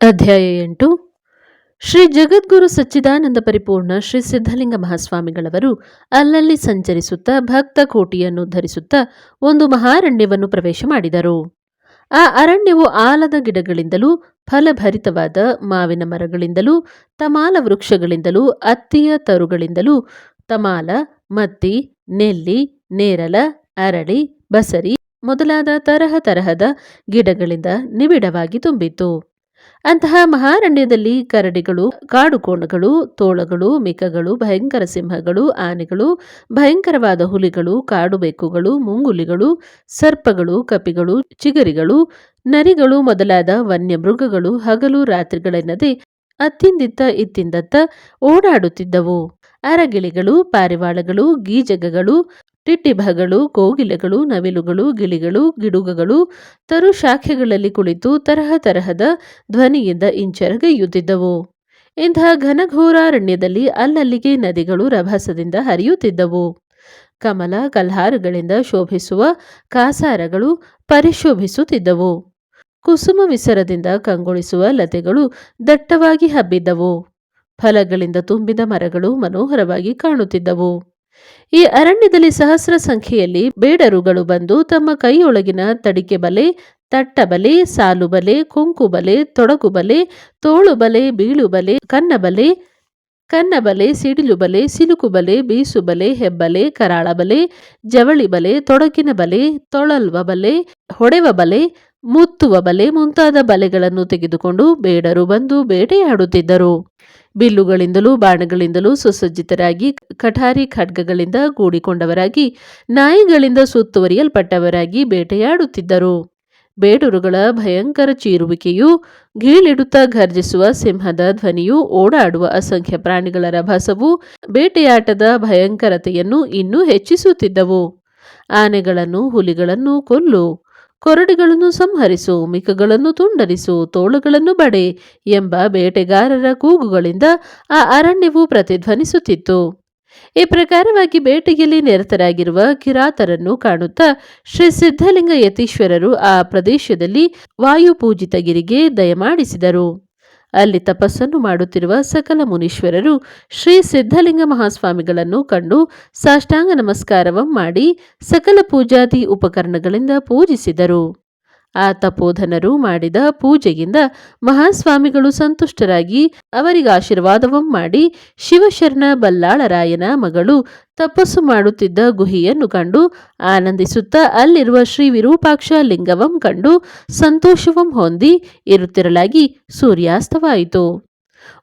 ಅಧ್ಯಾಯ ಎಂಟು. ಶ್ರೀ ಜಗದ್ಗುರು ಸಚ್ಚಿದಾನಂದ ಪರಿಪೂರ್ಣ ಶ್ರೀ ಸಿದ್ಧಲಿಂಗ ಮಹಾಸ್ವಾಮಿಗಳವರು ಅಲ್ಲಲ್ಲಿ ಸಂಚರಿಸುತ್ತಾ ಭಕ್ತ ಕೋಟಿಯನ್ನು ಧರಿಸುತ್ತಾ ಒಂದು ಮಹಾರಣ್ಯವನ್ನು ಪ್ರವೇಶ ಮಾಡಿದರು. ಆ ಅರಣ್ಯವು ಆಲದ ಗಿಡಗಳಿಂದಲೂ, ಫಲಭರಿತವಾದ ಮಾವಿನ ಮರಗಳಿಂದಲೂ, ತಮಾಲ ವೃಕ್ಷಗಳಿಂದಲೂ, ಅತ್ತಿಯ ತರುಗಳಿಂದಲೂ, ತಮಾಲ, ಮತ್ತಿ, ನೆಲ್ಲಿ, ನೇರಲ, ಅರಳಿ, ಬಸರಿ ಮೊದಲಾದ ತರಹ ತರಹದ ಗಿಡಗಳಿಂದ ನಿಬಿಡವಾಗಿ ತುಂಬಿತ್ತು. ಅಂತಹ ಮಹಾರಣ್ಯದಲ್ಲಿ ಕರಡಿಗಳು, ಕಾಡುಕೋಣಗಳು, ತೋಳಗಳು, ಮಿಕಗಳು, ಭಯಂಕರ ಸಿಂಹಗಳು, ಆನೆಗಳು, ಭಯಂಕರವಾದ ಹುಲಿಗಳು ಕಾಡು ಬೆಕ್ಕುಗಳು ಮುಂಗುಲಿಗಳು, ಸರ್ಪಗಳು, ಕಪಿಗಳು, ಚಿಗರಿಗಳು, ನರಿಗಳು ಮೊದಲಾದ ವನ್ಯ ಮೃಗಗಳು ಹಗಲು ರಾತ್ರಿಗಳೆನ್ನದೆ ಅತ್ತಿಂದಿತ್ತ ಇತ್ತಿಂದತ್ತ ಓಡಾಡುತ್ತಿದ್ದವು. ಅರಗಿಳಿಗಳು, ಪಾರಿವಾಳಗಳು, ಗೀಜಗಗಳು ಟಿಟ್ಟಿಭಗಳು ಕೋಗಿಲೆಗಳು, ನವಿಲುಗಳು, ಗಿಳಿಗಳು, ಗಿಡುಗಗಳು, ತರು ಶಾಖೆಗಳಲ್ಲಿ ಕುಳಿತು ತರಹ ತರಹದ ಧ್ವನಿಯಿಂದ ಇಂಚರಗೈಯುತ್ತಿದ್ದವು ಇಂತಹ ಘನಘೋರಾರಣ್ಯದಲ್ಲಿ ಅಲ್ಲಲ್ಲಿಗೆ ನದಿಗಳು ರಭಸದಿಂದ ಹರಿಯುತ್ತಿದ್ದವು. ಕಮಲ, ಕಲ್ಹಾರಗಳಿಂದ ಶೋಭಿಸುವ ಕಾಸಾರಗಳು ಪರಿಶೋಭಿಸುತ್ತಿದ್ದವು. ಕುಸುಮ ವಿಸರದಿಂದ ಕಂಗೊಳಿಸುವ ಲತೆಗಳು ದಟ್ಟವಾಗಿ ಹಬ್ಬಿದ್ದವು. ಫಲಗಳಿಂದ ತುಂಬಿದ ಮರಗಳು ಮನೋಹರವಾಗಿ ಕಾಣುತ್ತಿದ್ದವು. ಈ ಅರಣ್ಯದಲ್ಲಿ ಸಹಸ್ರ ಸಂಖ್ಯೆಯಲ್ಲಿ ಬೇಡರುಗಳು ಬಂದು ತಮ್ಮ ಕೈಯೊಳಗಿನ ತಡಿಕೆ ಬಲೆ ತಟ್ಟಬಲೆ ಸಾಲುಬಲೆ ಕುಂಕುಬಲೆ ತೊಡಗುಬಲೆ ತೋಳುಬಲೆ ಬೀಳುಬಲೆ ಕನ್ನಬಲೆ ಕನ್ನಬಲೆ ಸಿಡಿಲುಬಲೆ ಸಿಲುಕುಬಲೆ ಬೀಸುಬಲೆ ಹೆಬ್ಬಲೆ ಕರಾಳಬಲೆ ಜವಳಿ ಬಲೆ ತೊಡಕಿನ ಬಲೆ, ತೊಳಲ್ವ ಬಲೆ, ಹೊಡೆವ ಬಲೆ, ಮುತ್ತುವ ಬಲೆ ಮುಂತಾದ ಬಲೆಗಳನ್ನು ತೆಗೆದುಕೊಂಡು ಬೇಡರು ಬಂದು ಬೇಟೆಯಾಡುತ್ತಿದ್ದರು. ಬಿಲ್ಲುಗಳಿಂದಲೂ ಬಾಣಗಳಿಂದಲೂ ಸುಸಜ್ಜಿತರಾಗಿ ಕಠಾರಿ ಖಡ್ಗಗಳಿಂದ ಕೂಡಿಕೊಂಡವರಾಗಿ, ನಾಯಿಗಳಿಂದ ಸುತ್ತುವರಿಯಲ್ಪಟ್ಟವರಾಗಿ ಬೇಟೆಯಾಡುತ್ತಿದ್ದರು. ಬೇಡರುಗಳ ಭಯಂಕರ ಚೀರುವಿಕೆಯು ಗೀಳಿಡುತ್ತಾ ಘರ್ಜಿಸುವ ಸಿಂಹದ ಧ್ವನಿಯು ಓಡಾಡುವ ಅಸಂಖ್ಯ ಪ್ರಾಣಿಗಳ ರಭಸವು ಬೇಟೆಯಾಟದ ಭಯಂಕರತೆಯನ್ನು ಇನ್ನೂ ಹೆಚ್ಚಿಸುತ್ತಿದ್ದವು. ಆನೆಗಳನ್ನು, ಹುಲಿಗಳನ್ನು ಕೊಲ್ಲು. ಕೊರಡಿಗಳನ್ನು ಸಂಹರಿಸು ಮಿಕಗಳನ್ನು ತುಂಡರಿಸು, ತೋಳುಗಳನ್ನು ಬಡೆ ಎಂಬ ಬೇಟೆಗಾರರ ಕೂಗುಗಳಿಂದ ಆ ಅರಣ್ಯವು ಪ್ರತಿಧ್ವನಿಸುತ್ತಿತ್ತು. ಈ ಪ್ರಕಾರವಾಗಿ ಬೇಟೆಯಲ್ಲಿ ನಿರತರಾಗಿರುವ ಕಿರಾತರನ್ನು ಕಾಣುತ್ತಾ ಶ್ರೀ ಸಿದ್ಧಲಿಂಗ ಯತೀಶ್ವರರು ಆ ಪ್ರದೇಶದಲ್ಲಿ ವಾಯುಪೂಜಿತಗಿರಿಗೆ ದಯಮಾಡಿಸಿದರು. ಅಲ್ಲಿ ತಪಸ್ಸನ್ನು ಮಾಡುತ್ತಿರುವ ಸಕಲ ಮುನೀಶ್ವರರು ಶ್ರೀ ಸಿದ್ಧಲಿಂಗ ಮಹಾಸ್ವಾಮಿಗಳನ್ನು ಕಂಡು ಸಾಷ್ಟಾಂಗ ನಮಸ್ಕಾರವಂ ಮಾಡಿ ಸಕಲ ಪೂಜಾದಿ ಉಪಕರಣಗಳಿಂದ ಪೂಜಿಸಿದರು. ಆ ತಪೋಧನರು ಮಾಡಿದ ಪೂಜೆಯಿಂದ ಮಹಾಸ್ವಾಮಿಗಳು ಸಂತುಷ್ಟರಾಗಿ ಅವರಿಗೆ ಆಶೀರ್ವಾದವಂ ಮಾಡಿ ಶಿವಶರಣ ಬಲ್ಲಾಳರಾಯನ ಮಗಳು ತಪಸ್ಸು ಮಾಡುತ್ತಿದ್ದ ಗುಹಿಯನ್ನು ಕಂಡು ಆನಂದಿಸುತ್ತಾ ಅಲ್ಲಿರುವ ಶ್ರೀ ವಿರೂಪಾಕ್ಷ ಲಿಂಗವಂ ಕಂಡು ಸಂತೋಷವಂ ಹೊಂದಿ ಇರುತ್ತಿರಲಾಗಿ ಸೂರ್ಯಾಸ್ತವಾಯಿತು.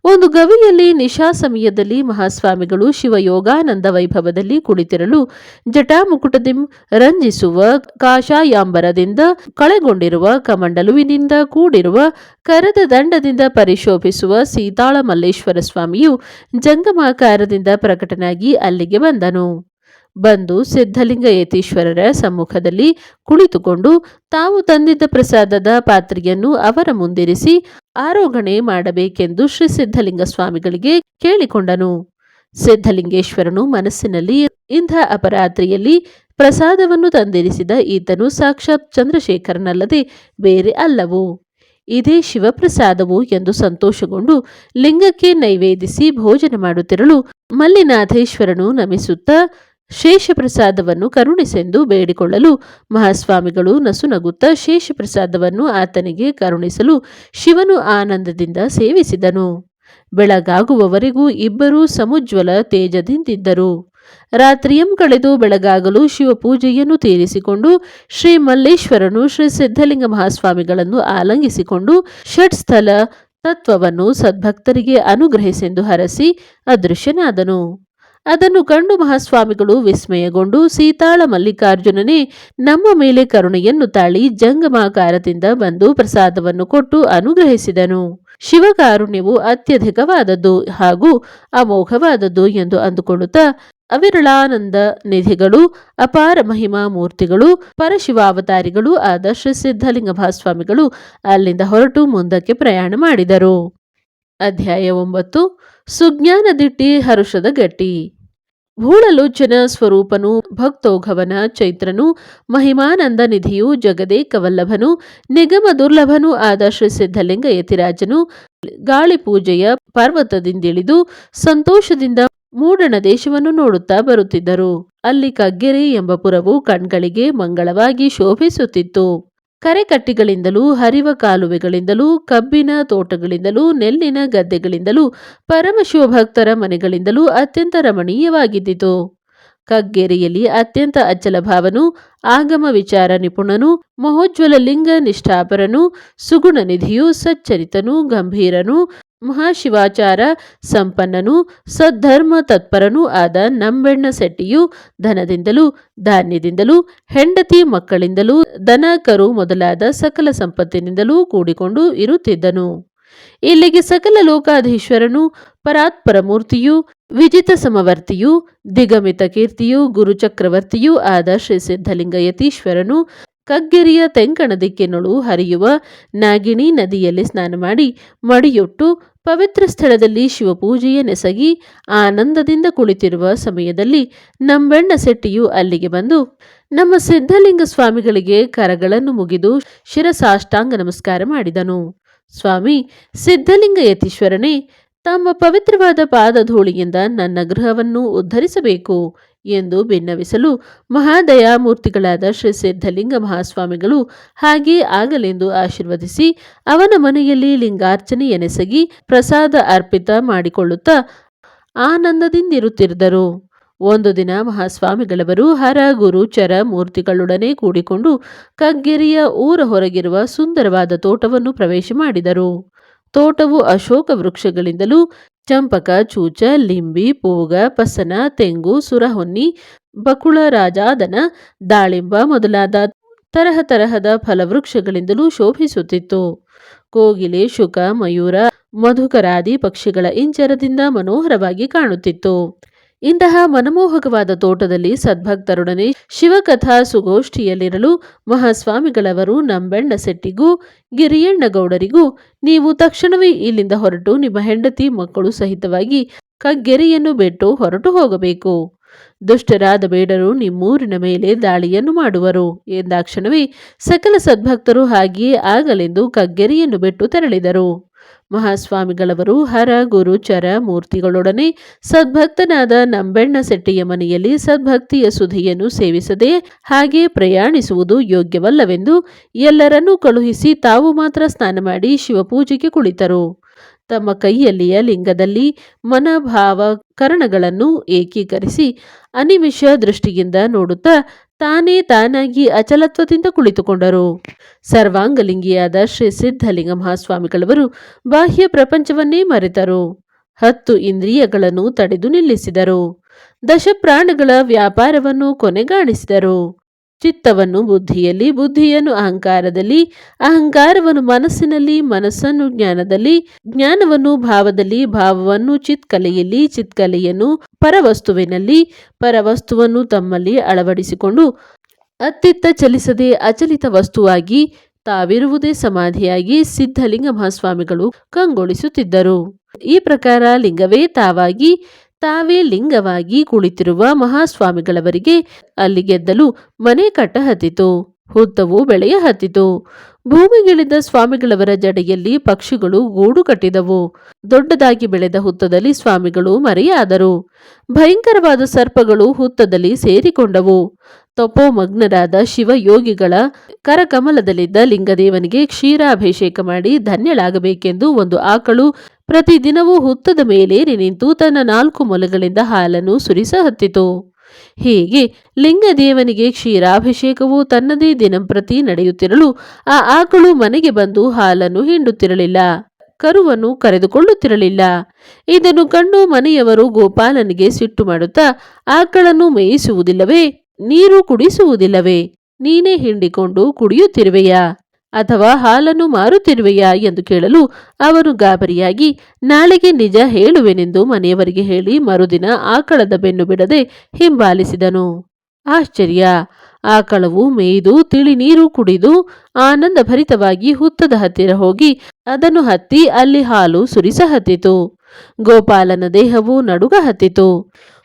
ಒಂದು ಗವಿಯಲ್ಲಿ ನಿಶಾ ಸಮಯದಲ್ಲಿ ಮಹಾಸ್ವಾಮಿಗಳು ಶಿವಯೋಗಾನಂದ ವೈಭವದಲ್ಲಿ ಕುಳಿತಿರಲು ಜಟಾಮುಕುಟದಿಂ ರಂಜಿಸುವ ಕಾಶಾಯಾಂಬರದಿಂದ ಕಳೆಗೊಂಡಿರುವ ಕಮಂಡಲುವಿನಿಂದ ಕೂಡಿರುವ ಕರದ ದಂಡದಿಂದ ಪರಿಶೋಭಿಸುವ ಸೀತಾಳ ಮಲ್ಲೇಶ್ವರ ಸ್ವಾಮಿಯು ಜಂಗಮಾಕಾರದಿಂದ ಪ್ರಕಟನಾಗಿ ಅಲ್ಲಿಗೆ ಬಂದನು. ಬಂದು ಸಿದ್ಧಲಿಂಗ ಯತೀಶ್ವರರ ಸಮ್ಮುಖದಲ್ಲಿ ಕುಳಿತುಕೊಂಡು ತಾವು ತಂದಿದ್ದ ಪ್ರಸಾದದ ಪಾತ್ರೆಯನ್ನು ಅವರ ಮುಂದಿರಿಸಿ ಆರೋಗಣೆ ಮಾಡಬೇಕೆಂದು ಶ್ರೀ ಸಿದ್ಧಲಿಂಗ ಸ್ವಾಮಿಗಳಿಗೆ ಕೇಳಿಕೊಂಡನು. ಸಿದ್ಧಲಿಂಗೇಶ್ವರನು ಮನಸ್ಸಿನಲ್ಲಿ ಇಂಥ ಅಪರಾತ್ರಿಯಲ್ಲಿ ಪ್ರಸಾದವನ್ನು ತಂದಿರಿಸಿದ ಈತನು ಸಾಕ್ಷಾತ್ ಚಂದ್ರಶೇಖರನಲ್ಲದೆ ಬೇರೆ ಅಲ್ಲವು? ಇದೇ ಶಿವಪ್ರಸಾದವು ಎಂದು ಸಂತೋಷಗೊಂಡು ಲಿಂಗಕ್ಕೆ ನೈವೇದಿಸಿ ಭೋಜನ ಮಾಡುತ್ತಿರಲು ಮಲ್ಲಿನಾಥೇಶ್ವರನು ನಮಿಸುತ್ತಾ ಶೇಷಪ್ರಸಾದವನ್ನು ಕರುಣಿಸೆಂದು ಬೇಡಿಕೊಳ್ಳಲು ಮಹಾಸ್ವಾಮಿಗಳು ನಸುನಗುತ್ತಾ ಶೇಷಪ್ರಸಾದವನ್ನು ಆತನಿಗೆ ಕರುಣಿಸಲು ಶಿವನು ಆನಂದದಿಂದ ಸೇವಿಸಿದನು. ಬೆಳಗಾಗುವವರೆಗೂ ಇಬ್ಬರೂ ಸಮುಜ್ವಲ ತೇಜದಿಂದಿದ್ದರು. ರಾತ್ರಿಯಂ ಕಳೆದು ಬೆಳಗಾಗಲು ಶಿವಪೂಜೆಯನ್ನು ತೀರಿಸಿಕೊಂಡು ಶ್ರೀ ಮಲ್ಲೇಶ್ವರನು ಶ್ರೀ ಸಿದ್ಧಲಿಂಗ ಮಹಾಸ್ವಾಮಿಗಳನ್ನು ಆಲಂಗಿಸಿಕೊಂಡು ಷಟ್ಸ್ಥಲ ತತ್ವವನ್ನು ಸದ್ಭಕ್ತರಿಗೆ ಅನುಗ್ರಹಿಸೆಂದು ಹರಸಿ ಅದೃಶ್ಯನಾದನು. ಅದನ್ನು ಕಂಡು ಮಹಾಸ್ವಾಮಿಗಳು ವಿಸ್ಮಯಗೊಂಡು ಸೀತಾಳ ಮಲ್ಲಿಕಾರ್ಜುನನೇ ನಮ್ಮ ಮೇಲೆ ಕರುಣೆಯನ್ನು ತಾಳಿ ಜಂಗಮಾಕಾರದಿಂದ ಬಂದು ಪ್ರಸಾದವನ್ನು ಕೊಟ್ಟು ಅನುಗ್ರಹಿಸಿದನು. ಶಿವಕಾರುಣ್ಯವು ಅತ್ಯಧಿಕವಾದದ್ದು ಹಾಗೂ ಅಮೋಘವಾದದ್ದು ಎಂದು ಅಂದುಕೊಳ್ಳುತ್ತಾ ಅವಿರಳಾನಂದ ನಿಧಿಗಳು, ಅಪಾರ ಮಹಿಮಾ ಮೂರ್ತಿಗಳು, ಪರಶಿವಾವತಾರಿಗಳು ಆದ ಶ್ರೀ ಸಿದ್ಧಲಿಂಗ ಮಹಾಸ್ವಾಮಿಗಳು ಅಲ್ಲಿಂದ ಹೊರಟು ಮುಂದಕ್ಕೆ ಪ್ರಯಾಣ ಮಾಡಿದರು. ಅಧ್ಯಾಯ ಒಂಬತ್ತು. ಸುಜ್ಞಾನ ದಿಟ್ಟಿ ಹರುಷದ ಗಟ್ಟಿ. ಭೂಳಲೋಚನ ಸ್ವರೂಪನು, ಭಕ್ತೋಘವನ ಚೈತ್ರನು, ಮಹಿಮಾನಂದ ನಿಧಿಯು ಜಗದೇಕವಲ್ಲಭನು ನಿಗಮ ದುರ್ಲಭನೂ ಆದ ಶ್ರೀ ಸಿದ್ಧಲಿಂಗ ಯತಿರಾಜನು, ಗಾಳಿ ಪೂಜೆಯ ಪರ್ವತದಿಂದಿಳಿದು ಸಂತೋಷದಿಂದ ಮೂಡಣ ದೇಶವನ್ನು ನೋಡುತ್ತಾ ಬರುತ್ತಿದ್ದರು. ಅಲ್ಲಿ ಕಗ್ಗೆರೆ ಎಂಬ ಪುರವು ಕಣ್ಗಳಿಗೆ ಮಂಗಳವಾಗಿ ಶೋಭಿಸುತ್ತಿತ್ತು. ಕರೆಕಟ್ಟಿಗಳಿಂದಲೂ, ಹರಿವ ಕಾಲುವೆಗಳಿಂದಲೂ, ಕಬ್ಬಿನ ತೋಟಗಳಿಂದಲೂ, ನೆಲ್ಲಿನ ಗದ್ದೆಗಳಿಂದಲೂ, ಪರಮಶಿವಭಕ್ತರ ಮನೆಗಳಿಂದಲೂ ಅತ್ಯಂತ ರಮಣೀಯವಾಗಿದ್ದಿತು. ಕಗ್ಗೆರೆಯಲ್ಲಿ ಅತ್ಯಂತ ಅಚ್ಚಲ ಭಾವನು, ಆಗಮ ವಿಚಾರ ನಿಪುಣನು, ಮಹೋಜ್ವಲ ಲಿಂಗ ನಿಷ್ಠಾಪರನು, ಸುಗುಣ ನಿಧಿಯು ಸಚ್ಚರಿತನು, ಗಂಭೀರನು ಮಹಾಶಿವಾಚಾರ ಸಂಪನ್ನನೂ ಸದ್ಧರ್ಮ ತತ್ಪರನೂ ಆದ ನಂಬೆಣ್ಣ ಶೆಟ್ಟಿಯು ಧನದಿಂದಲೂ, ಧಾನ್ಯದಿಂದಲೂ, ಹೆಂಡತಿ ಮಕ್ಕಳಿಂದಲೂ, ದನ, ಕರು ಮೊದಲಾದ ಸಕಲ ಸಂಪತ್ತಿನಿಂದಲೂ ಕೂಡಿಕೊಂಡು ಇರುತ್ತಿದ್ದನು. ಇಲ್ಲಿಗೆ ಸಕಲ ಲೋಕಾಧೀಶ್ವರನು ಪರಾತ್ಪರ ಮೂರ್ತಿಯು ವಿಜಿತ ಸಮವರ್ತಿಯು, ದಿಗಮಿತ ಕೀರ್ತಿಯು, ಗುರುಚಕ್ರವರ್ತಿಯೂ ಆದ ಶ್ರೀ ಸಿದ್ಧಲಿಂಗ ಯತೀಶ್ವರನು ಕಗ್ಗೆರೆಯ ತೆಂಕಣ ದಿಕ್ಕಿನೊಳು ಹರಿಯುವ ನಾಗಿಣಿ ನದಿಯಲ್ಲಿ ಸ್ನಾನ ಮಾಡಿ ಮಡಿಯೊಟ್ಟು ಪವಿತ್ರ ಸ್ಥಳದಲ್ಲಿ ಶಿವಪೂಜೆಯ ನೆಸಗಿ ಆನಂದದಿಂದ ಕುಳಿತಿರುವ ಸಮಯದಲ್ಲಿ ನಂಬೆಣ್ಣ ಶೆಟ್ಟಿಯು ಅಲ್ಲಿಗೆ ಬಂದು, ನಮ್ಮ ಸಿದ್ಧಲಿಂಗ ಸ್ವಾಮಿಗಳಿಗೆ ಕರಗಳನ್ನು ಮುಗಿದು ಶಿರಸಾಷ್ಟಾಂಗ ನಮಸ್ಕಾರ ಮಾಡಿದನು. ಸ್ವಾಮಿ, ಸಿದ್ಧಲಿಂಗ ಯತೀಶ್ವರನೇ, ತಮ್ಮ ಪವಿತ್ರವಾದ ಪಾದಧೂಳಿಯಿಂದ ನನ್ನ ಗೃಹವನ್ನು ಉದ್ಧರಿಸಬೇಕು. ಎಂದು ಭಿನ್ನವಿಸಲು ಮಹಾದಯಾಮೂರ್ತಿಗಳಾದ ಶ್ರೀ ಸಿದ್ಧಲಿಂಗ ಮಹಾಸ್ವಾಮಿಗಳು ಹಾಗೆ ಆಗಲೆಂದು ಆಶೀರ್ವದಿಸಿ ಅವನ ಮನೆಯಲ್ಲಿ ಲಿಂಗಾರ್ಚನೆ ಎನೆಸಗಿ ಪ್ರಸಾದ ಅರ್ಪಿತ ಮಾಡಿಕೊಳ್ಳುತ್ತಾ ಆನಂದದಿಂದಿರುತ್ತಿದ್ದರು. ಒಂದು ದಿನ ಮಹಾಸ್ವಾಮಿಗಳವರು ಹರ ಗುರು ಚರ ಮೂರ್ತಿಗಳೊಡನೆ ಕೂಡಿಕೊಂಡು ಕಗ್ಗೆರೆಯ ಊರ ಹೊರಗಿರುವ ಸುಂದರವಾದ ತೋಟವನ್ನು ಪ್ರವೇಶ ಮಾಡಿದರು. ತೋಟವು ಅಶೋಕ ವೃಕ್ಷಗಳಿಂದಲೂ ಚಂಪಕ, ಚೂಚ, ಲಿಂಬಿ, ಪೂಗ, ಪಸನ, ತೆಂಗು, ಸುರಹೊನ್ನಿ, ಬಕುಳ, ರಾಜಾದನ, ದಾಳಿಂಬ ಮೊದಲಾದ ತರಹ ತರಹದ ಫಲವೃಕ್ಷಗಳಿಂದಲೂ ಶೋಭಿಸುತ್ತಿತ್ತು. ಕೋಗಿಲೆ, ಶುಕ, ಮಯೂರ, ಮಧುಕರಾದಿ ಪಕ್ಷಿಗಳ ಇಂಚರದಿಂದ ಮನೋಹರವಾಗಿ ಕಾಣುತ್ತಿತ್ತು. ಇಂತಹ ಮನಮೋಹಕವಾದ ತೋಟದಲ್ಲಿ ಸದ್ಭಕ್ತರೊಡನೆ ಶಿವಕಥಾ ಸುಗೋಷ್ಠಿಯಲ್ಲಿರಲು ಮಹಾಸ್ವಾಮಿಗಳವರು ನಂಬೆಣ್ಣ ಶೆಟ್ಟಿಗೂ, ಗಿರಿಯಣ್ಣಗೌಡರಿಗೂ ನೀವು ತಕ್ಷಣವೇ ಇಲ್ಲಿಂದ ಹೊರಟು ನಿಮ್ಮ ಹೆಂಡತಿ ಮಕ್ಕಳು ಸಹಿತವಾಗಿ ಕಗ್ಗೆರೆಯನ್ನು ಬಿಟ್ಟು ಹೊರಟು ಹೋಗಬೇಕು. ದುಷ್ಟರಾದ ಬೇಡರು ನಿಮ್ಮೂರಿನ ಮೇಲೆ ದಾಳಿಯನ್ನು ಮಾಡುವರು ಎಂದಾಕ್ಷಣವೇ ಸಕಲ ಸದ್ಭಕ್ತರು ಹಾಗೆಯೇ ಆಗಲೆಂದು ಕಗ್ಗೆರೆಯನ್ನು ಬಿಟ್ಟು ತೆರಳಿದರು. ಮಹಾಸ್ವಾಮಿಗಳವರು ಹರ ಗುರು ಚರ ಮೂರ್ತಿಗಳೊಡನೆ ಸದ್ಭಕ್ತನಾದ ನಂಬೆಣ್ಣ ಶೆಟ್ಟಿಯ ಮನೆಯಲ್ಲಿ ಸದ್ಭಕ್ತಿಯ ಸುಧಿಯನ್ನು ಸೇವಿಸದೆ ಹಾಗೆ ಪ್ರಯಾಣಿಸುವುದು ಯೋಗ್ಯವಲ್ಲವೆಂದು ಎಲ್ಲರನ್ನೂ ಕಳುಹಿಸಿ ತಾವು ಮಾತ್ರ ಸ್ನಾನ ಮಾಡಿ ಶಿವಪೂಜೆಗೆ ಕುಳಿತರು. ತಮ್ಮ ಕೈಯಲ್ಲಿಯ ಲಿಂಗದಲ್ಲಿ ಮನಭಾವ ಕರಣಗಳನ್ನು ಏಕೀಕರಿಸಿ ಅನಿಮಿಷ ದೃಷ್ಟಿಯಿಂದ ನೋಡುತ್ತಾ ತಾನೇ ತಾನಾಗಿ ಅಚಲತ್ವದಿಂದ ಕುಳಿತುಕೊಂಡರು. ಸರ್ವಾಂಗಲಿಂಗಿಯಾದ ಶ್ರೀ ಸಿದ್ಧಲಿಂಗ ಮಹಾಸ್ವಾಮಿಗಳವರು ಬಾಹ್ಯ ಪ್ರಪಂಚವನ್ನೇ ಮರೆತರು. ಹತ್ತು ಇಂದ್ರಿಯಗಳನ್ನು ತಡೆದು ನಿಲ್ಲಿಸಿದರು. ದಶಪ್ರಾಣಗಳ ವ್ಯಾಪಾರವನ್ನು ಕೊನೆಗಾಣಿಸಿದರು. ಚಿತ್ತವನ್ನು ಬುದ್ಧಿಯಲ್ಲಿ, ಬುದ್ಧಿಯನ್ನು ಅಹಂಕಾರದಲ್ಲಿ, ಅಹಂಕಾರವನ್ನು ಮನಸ್ಸಿನಲ್ಲಿ, ಮನಸ್ಸನ್ನು ಜ್ಞಾನದಲ್ಲಿ, ಜ್ಞಾನವನ್ನು ಭಾವದಲ್ಲಿ, ಭಾವವನ್ನು ಚಿತ್ಕಲೆಯಲ್ಲಿ, ಚಿತ್ಕಲೆಯನ್ನು ಪರವಸ್ತುವಿನಲ್ಲಿ, ಪರವಸ್ತುವನ್ನು ತಮ್ಮಲ್ಲಿ ಅಳವಡಿಸಿಕೊಂಡು ಅತ್ತಿತ್ತ ಚಲಿಸದೆ ಅಚಲಿತ ವಸ್ತುವಾಗಿ ತಾವಿರುವುದೇ ಸಮಾಧಿಯಾಗಿ ಸಿದ್ಧಲಿಂಗ ಮಹಾಸ್ವಾಮಿಗಳು ಕಂಗೊಳಿಸುತ್ತಿದ್ದರು. ಈ ಪ್ರಕಾರ ಲಿಂಗವೇ ತಾವಾಗಿ ತಾವೇ ಲಿಂಗವಾಗಿ ಕುಳಿತಿರುವ ಮಹಾಸ್ವಾಮಿಗಳವರಿಗೆ ಅಲ್ಲಿ ಗೆದ್ದಲು ಮನೆ ಕಟ್ಟ ಹತ್ತಿತು, ಹುತ್ತವು ಬೆಳೆಯ ಹತ್ತಿತು. ಭೂಮಿಗಿಳಿದ ಸ್ವಾಮಿಗಳವರ ಜಡೆಯಲ್ಲಿ ಪಕ್ಷಿಗಳು ಗೂಡು ಕಟ್ಟಿದವು. ದೊಡ್ಡದಾಗಿ ಬೆಳೆದ ಹುತ್ತದಲ್ಲಿ ಸ್ವಾಮಿಗಳು ಮರೆಯಾದರು. ಭಯಂಕರವಾದ ಸರ್ಪಗಳು ಹುತ್ತದಲ್ಲಿ ಸೇರಿಕೊಂಡವು. ತಪೋಮಗ್ನರಾದ ಶಿವಯೋಗಿಗಳ ಕರಕಮಲದಲ್ಲಿದ್ದ ಲಿಂಗದೇವನಿಗೆ ಕ್ಷೀರಾಭಿಷೇಕ ಮಾಡಿ ಧನ್ಯಳಾಗಬೇಕೆಂದು ಒಂದು ಆಕಳು ಪ್ರತಿದಿನವೂ ಹುತ್ತದ ಮೇಲೇರಿ ನಿಂತು ತನ್ನ ನಾಲ್ಕು ಮೊಲಗಳಿಂದ ಹಾಲನ್ನು ಸುರಿಸ ಹತ್ತಿತು. ಹೀಗೆ ಲಿಂಗದೇವನಿಗೆ ಕ್ಷೀರಾಭಿಷೇಕವು ತನ್ನದೇ ದಿನಂಪ್ರತಿ ನಡೆಯುತ್ತಿರಲು ಆ ಆಕಳು ಮನೆಗೆ ಬಂದು ಹಾಲನ್ನು ಹಿಂಡುತ್ತಿರಲಿಲ್ಲ. ಕರುವನ್ನು ಕರೆದುಕೊಳ್ಳುತ್ತಿರಲಿಲ್ಲ. ಇದನ್ನು ಕಂಡು ಮನೆಯವರು ಗೋಪಾಲನಿಗೆ ಸಿಟ್ಟು ಮಾಡುತ್ತಾ ಆಕಳನ್ನು ಮೇಯಿಸುವುದಿಲ್ಲವೇ, ನೀರು ಕುಡಿಸುವುದಿಲ್ಲವೇ, ನೀನೇ ಹಿಂಡಿಕೊಂಡು ಕುಡಿಯುತ್ತಿರುವೆಯಾ? ಅಥವಾ ಹಾಲನ್ನು ಮಾರುತ್ತಿರುವೆಯಾ ಎಂದು ಕೇಳಲು ಅವನು ಗಾಬರಿಯಾಗಿ, ನಾಳೆಗೆ ನಿಜ ಹೇಳುವೆನೆಂದು ಮನೆಯವರಿಗೆ ಹೇಳಿ ಮರುದಿನ ಆಕಳದ ಬೆನ್ನು ಬಿಡದೆ ಹಿಂಬಾಲಿಸಿದನು. ಆಶ್ಚರ್ಯ! ಆಕಳವು ಮೇಯ್ದು ತಿಳಿ ನೀರು ಕುಡಿದು ಆನಂದ ಭರಿತವಾಗಿ ಹುತ್ತದ ಹತ್ತಿರ ಹೋಗಿ ಅದನ್ನು ಹತ್ತಿ ಅಲ್ಲಿ ಹಾಲು ಸುರಿಸ ಹತ್ತಿತು. ಗೋಪಾಲನ ದೇಹವು ನಡುಗ ಹತ್ತಿತು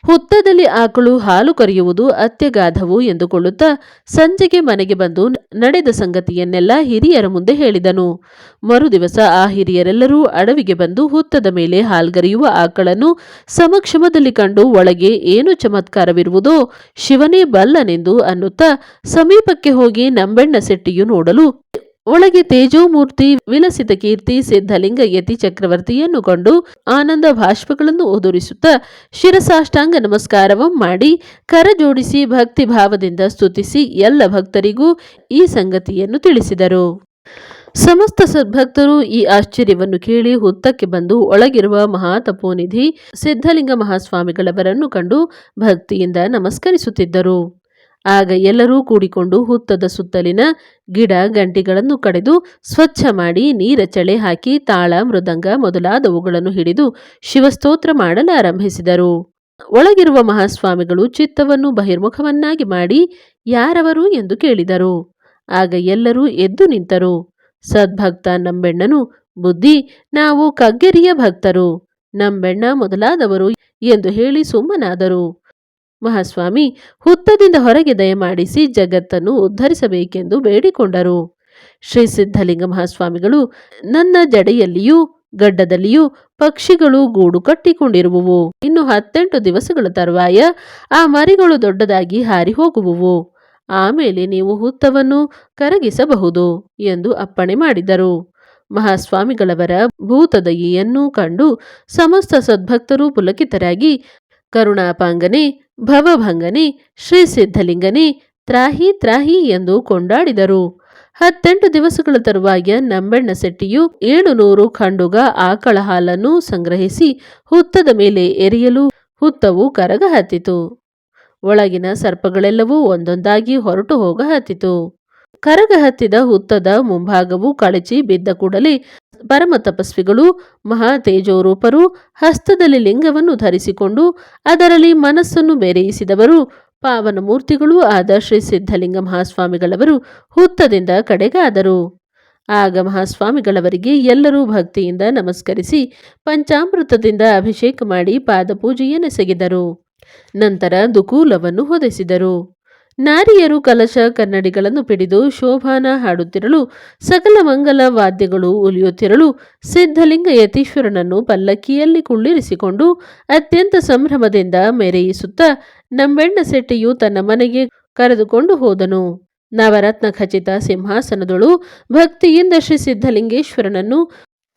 ಹುತ್ತದಲ್ಲಿ ಆಕಳು ಹಾಲು ಕರೆಯುವುದು ಅತ್ಯಗಾಧವು ಎಂದುಕೊಳ್ಳುತ್ತಾ ಸಂಜೆಗೆ ಮನೆಗೆ ಬಂದು ನಡೆದ ಸಂಗತಿಯನ್ನೆಲ್ಲ ಹಿರಿಯರ ಮುಂದೆ ಹೇಳಿದನು. ಮರುದಿವಸ ಆ ಹಿರಿಯರೆಲ್ಲರೂ ಅಡವಿಗೆ ಬಂದು ಹುತ್ತದ ಮೇಲೆ ಹಾಲ್ಗರಿಯುವ ಆಕಳನ್ನು ಸಮಕ್ಷಮದಲ್ಲಿ ಕಂಡು ಒಳಗೆ ಏನು ಚಮತ್ಕಾರವಿರುವುದೋ ಶಿವನೇ ಬಲ್ಲನೆಂದು ಅನ್ನುತ್ತಾ ಸಮೀಪಕ್ಕೆ ಹೋಗಿ ನಂಬೆಣ್ಣ ಸೆಟ್ಟಿಯು ನೋಡಲು ಒಳಗೆ ತೇಜೋಮೂರ್ತಿ, ವಿಲಸಿತ ಕೀರ್ತಿ, ಸಿದ್ಧಲಿಂಗ ಯತಿ ಚಕ್ರವರ್ತಿಯನ್ನು ಕಂಡು ಆನಂದ ಭಾಷ್ಪಗಳನ್ನು ಉದುರಿಸುತ್ತಾ ಶಿರಸಾಷ್ಟಾಂಗ ನಮಸ್ಕಾರವಂ ಮಾಡಿ ಕರಜೋಡಿಸಿ ಭಕ್ತಿ ಭಾವದಿಂದ ಸ್ತುತಿಸಿ ಎಲ್ಲ ಭಕ್ತರಿಗೂ ಈ ಸಂಗತಿಯನ್ನು ತಿಳಿಸಿದರು. ಸಮಸ್ತ ಸದ್ಭಕ್ತರು ಈ ಆಶ್ಚರ್ಯವನ್ನು ಕೇಳಿ ಹುತ್ತಕ್ಕೆ ಬಂದು ಒಳಗಿರುವ ಮಹಾತಪೋನಿಧಿ ಸಿದ್ಧಲಿಂಗ ಮಹಾಸ್ವಾಮಿಗಳವರನ್ನು ಕಂಡು ಭಕ್ತಿಯಿಂದ ನಮಸ್ಕರಿಸುತ್ತಿದ್ದರು. ಆಗ ಎಲ್ಲರೂ ಕೂಡಿಕೊಂಡು ಹುತ್ತದ ಸುತ್ತಲಿನ ಗಿಡ ಗಂಟಿಗಳನ್ನು ಕಡೆದು ಸ್ವಚ್ಛ ಮಾಡಿ ನೀರ ಚಳೆ ಹಾಕಿ ತಾಳ, ಮೃದಂಗ ಮೊದಲಾದವುಗಳನ್ನು ಹಿಡಿದು ಶಿವಸ್ತೋತ್ರ ಮಾಡಲಾರಂಭಿಸಿದರು ಒಳಗಿರುವ ಮಹಾಸ್ವಾಮಿಗಳು ಚಿತ್ತವನ್ನು ಬಹಿರ್ಮುಖವನ್ನಾಗಿ ಮಾಡಿ ಯಾರವರು ಎಂದು ಕೇಳಿದರು. ಆಗ ಎಲ್ಲರೂ ಎದ್ದು ನಿಂತರು. ಸದ್ಭಕ್ತ ನಂಬೆಣ್ಣನು, ಬುದ್ಧಿ, ನಾವು ಕಗ್ಗೆರಿಯ ಭಕ್ತರು. ನಂಬೆಣ್ಣ ಮೊದಲಾದವರು ಎಂದು ಹೇಳಿ ಸುಮ್ಮನಾದರು. ಮಹಾಸ್ವಾಮಿ, ಹುತ್ತದಿಂದ ಹೊರಗೆ ದಯಮಾಡಿಸಿ ಜಗತ್ತನ್ನು ಉದ್ಧರಿಸಬೇಕೆಂದು ಬೇಡಿಕೊಂಡರು. ಶ್ರೀ ಸಿದ್ಧಲಿಂಗ ಮಹಾಸ್ವಾಮಿಗಳು, ನನ್ನ ಜಡೆಯಲ್ಲಿಯೂ, ಗಡ್ಡದಲ್ಲಿಯೂ ಪಕ್ಷಿಗಳು ಗೂಡು ಕಟ್ಟಿಕೊಂಡಿರುವುವು. ಇನ್ನು ಹತ್ತೆಂಟು ದಿವಸಗಳ ತರುವಾಯ ಆ ಮರಿಗಳು ದೊಡ್ಡದಾಗಿ ಹಾರಿ ಹೋಗುವುವು. ಆಮೇಲೆ ನೀವು ಹುತ್ತವನ್ನು ಕರಗಿಸಬಹುದು ಎಂದು ಅಪ್ಪಣೆ ಮಾಡಿದರು. ಮಹಾಸ್ವಾಮಿಗಳವರ ಭೂತದಯಿಯನ್ನು ಕಂಡು ಸಮಸ್ತ ಸದ್ಭಕ್ತರು ಪುಲಕಿತರಾಗಿ ಕರುಣಾಪಾಂಗನೆ, ಭವಭಂಗನೆ ಶ್ರೀ ಸಿದ್ಧಲಿಂಗನೇ ತ್ರಾಹಿ ತ್ರಾಹಿ ಎಂದು ಕೊಂಡಾಡಿದರು. ಹತ್ತೆಂಟು ದಿವಸಗಳ ತರುವಾಯ ನಂಬೆಣ್ಣ ಶೆಟ್ಟಿಯು ಏಳು ನೂರು ಖಂಡುಗ ಆಕಳ ಹಾಲನ್ನು ಸಂಗ್ರಹಿಸಿ ಹುತ್ತದ ಮೇಲೆ ಎರೆಯಲು ಹುತ್ತವು ಕರಗ ಹತ್ತಿತು. ಒಳಗಿನ ಸರ್ಪಗಳೆಲ್ಲವೂ ಒಂದೊಂದಾಗಿ ಹೊರಟು ಹೋಗ ಹತ್ತಿತು. ಕರಗ ಹತ್ತಿದ ಹುತ್ತದ ಮುಂಭಾಗವು ಕಳಚಿ ಬಿದ್ದ ಕೂಡಲೇ ಪರಮ ತಪಸ್ವಿಗಳು ಮಹಾ ತೇಜೋರೂಪರು ಹಸ್ತದಲ್ಲಿ ಲಿಂಗವನ್ನು ಧರಿಸಿಕೊಂಡು ಅದರಲ್ಲಿ ಮನಸ್ಸನ್ನು ಬೆರೆಯಿಸಿದವರು ಪಾವನ ಮೂರ್ತಿಗಳೂ ಆದ ಶ್ರೀ ಸಿದ್ಧಲಿಂಗ ಮಹಾಸ್ವಾಮಿಗಳವರು ಹುತ್ತದಿಂದ ಕಡೆಗಾದರು. ಆಗ ಮಹಾಸ್ವಾಮಿಗಳವರಿಗೆ ಎಲ್ಲರೂ ಭಕ್ತಿಯಿಂದ ನಮಸ್ಕರಿಸಿ ಪಂಚಾಮೃತದಿಂದ ಅಭಿಷೇಕ ಮಾಡಿ ಪಾದಪೂಜೆಯನ್ನೆಸಗಿದರು ನಂತರ ದುಕೂಲವನ್ನು ಹೊದೆಸಿದರು. ನಾರಿಯರು ಕಲಶ ಕನ್ನಡಿಗಳನ್ನು ಪಿಡಿದು ಶೋಭಾನ ಹಾಡುತ್ತಿರಲು, ಸಕಲ ಮಂಗಲ ವಾದ್ಯಗಳು ಉಲಿಯುತ್ತಿರಲು ಸಿದ್ಧಲಿಂಗ ಯತೀಶ್ವರನನ್ನು ಪಲ್ಲಕ್ಕಿಯಲ್ಲಿ ಕುಳ್ಳಿರಿಸಿಕೊಂಡು ಅತ್ಯಂತ ಸಂಭ್ರಮದಿಂದ ಮೆರೆಯಿಸುತ್ತಾ ನಂಬೆಣ್ಣ ಶೆಟ್ಟಿಯು ತನ್ನ ಮನೆಗೆ ಕರೆದುಕೊಂಡು ಹೋದನು. ನವರತ್ನ ಖಚಿತ ಸಿಂಹಾಸನದೊಳು ಭಕ್ತಿಯಿಂದ ಶ್ರೀ ಸಿದ್ಧಲಿಂಗೇಶ್ವರನನ್ನು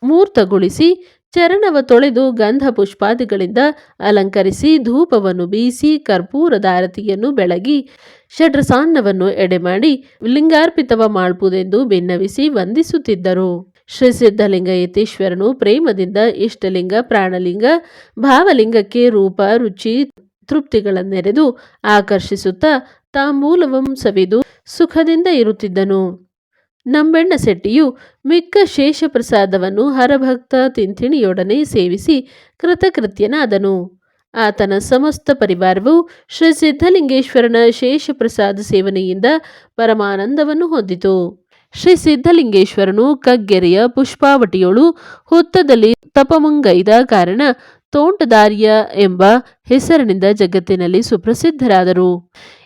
ಮೂರ್ತಗೊಳಿಸಿ ಚರಣವ ತೊಳೆದು ಗಂಧ ಪುಷ್ಪಾದಿಗಳಿಂದ ಅಲಂಕರಿಸಿ ಧೂಪವನ್ನು ಬೀಸಿ ಕರ್ಪೂರದ ಆರತಿಯನ್ನು ಬೆಳಗಿ ಷಡ್ರಸಾನ್ನವನ್ನು ಎಡೆಮಾಡಿ ಲಿಂಗಾರ್ಪಿತವ ಮಾಡಬಹುದೆಂದು ಭಿನ್ನವಿಸಿ ವಂದಿಸುತ್ತಿದ್ದರು. ಶ್ರೀ ಸಿದ್ಧಲಿಂಗ ಯತೀಶ್ವರನು ಪ್ರೇಮದಿಂದ ಇಷ್ಟಲಿಂಗ, ಪ್ರಾಣಲಿಂಗ, ಭಾವಲಿಂಗಕ್ಕೆ ರೂಪ, ರುಚಿ, ತೃಪ್ತಿಗಳನ್ನೆರೆದು ಆಕರ್ಷಿಸುತ್ತಾ ತಾಂಬೂಲವಂ ಸವಿದು ಸುಖದಿಂದ ಇರುತ್ತಿದ್ದನು. ನಂಬೆಣ್ಣ ಶೆಟ್ಟಿಯು ಮಿಕ್ಕ ಶೇಷ ಪ್ರಸಾದವನ್ನು ಹರಭಕ್ತ ತಿಂಥಿಣಿಯೊಡನೆ ಸೇವಿಸಿ ಕೃತಕೃತ್ಯನಾದನು. ಆತನ ಸಮಸ್ತ ಪರಿವಾರವು ಶ್ರೀ ಸಿದ್ಧಲಿಂಗೇಶ್ವರನ ಶೇಷ ಪ್ರಸಾದ ಸೇವನೆಯಿಂದ ಪರಮಾನಂದವನ್ನು ಹೊಂದಿತು. ಶ್ರೀ ಸಿದ್ಧಲಿಂಗೇಶ್ವರನು ಕಗ್ಗೆರೆಯ ಪುಷ್ಪಾವಟಿಯೊಳು ಹುತ್ತದಲ್ಲಿ ತಪಮುಂಗೈದ ಕಾರಣ ತೋಂಟದಾರ್ಯ ಎಂಬ ಹೆಸರಿನಿಂದ ಜಗತ್ತಿನಲ್ಲಿ ಸುಪ್ರಸಿದ್ಧರಾದರು.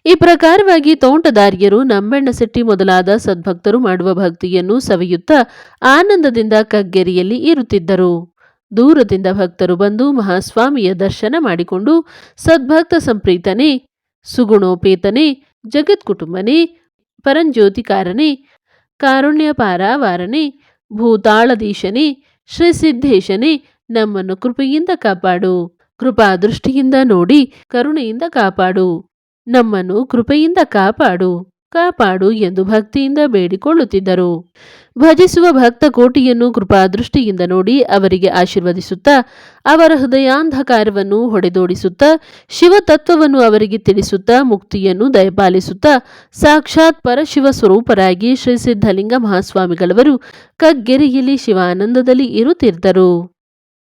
ಈ ಪ್ರಕಾರವಾಗಿ ತೋಂಟದಾರ್ಯರು ನಂಬೆಣ್ಣ ಶೆಟ್ಟಿ ಮೊದಲಾದ ಸದ್ಭಕ್ತರು ಮಾಡುವ ಭಕ್ತಿಯನ್ನು ಸವಿಯುತ್ತಾ ಆನಂದದಿಂದ ಕಗ್ಗೆರೆಯಲ್ಲಿ ಇರುತ್ತಿದ್ದರು. ದೂರದಿಂದ ಭಕ್ತರು ಬಂದು ಮಹಾಸ್ವಾಮಿಯ ದರ್ಶನ ಮಾಡಿಕೊಂಡು ಸದ್ಭಕ್ತ ಸಂಪ್ರೀತನೇ, ಸುಗುಣೋಪೇತನೇ, ಜಗತ್ಕುಟುಂಬನೇ, ಪರಂಜ್ಯೋತಿಕಾರನೇ ಕಾರುಣ್ಯ ಪಾರಾವಾರನೇ ಭೂತಾಳಧೀಶನೇ ಶ್ರೀ ಸಿದ್ಧೇಶನೇ ನಮ್ಮನ್ನು ಕೃಪೆಯಿಂದ ಕಾಪಾಡು. ಕೃಪಾ ದೃಷ್ಟಿಯಿಂದ ನೋಡಿ, ಕರುಣೆಯಿಂದ ಕಾಪಾಡು. ನಮ್ಮನ್ನು ಕೃಪೆಯಿಂದ ಕಾಪಾಡು. ಕಾಪಾಡು ಎಂದು ಭಕ್ತಿಯಿಂದ ಬೇಡಿಕೊಳ್ಳುತ್ತಿದ್ದರು. ಭಜಿಸುವ ಭಕ್ತ ಕೋಟಿಯನ್ನು ಕೃಪಾದೃಷ್ಟಿಯಿಂದ ನೋಡಿ ಅವರಿಗೆ ಆಶೀರ್ವದಿಸುತ್ತಾ, ಅವರ ಹೃದಯಾಂಧಕಾರವನ್ನು ಹೊಡೆದೋಡಿಸುತ್ತಾ, ಶಿವತತ್ವವನ್ನು ಅವರಿಗೆ ತಿಳಿಸುತ್ತಾ, ಮುಕ್ತಿಯನ್ನು ದಯಪಾಲಿಸುತ್ತಾ, ಸಾಕ್ಷಾತ್ ಪರಶಿವ ಸ್ವರೂಪರಾಗಿ ಶ್ರೀ ಸಿದ್ಧಲಿಂಗ ಮಹಾಸ್ವಾಮಿಗಳವರು ಕಗ್ಗೆರೆಯಲ್ಲಿ ಶಿವಾನಂದದಲ್ಲಿ ಇರುತ್ತಿದ್ದರು.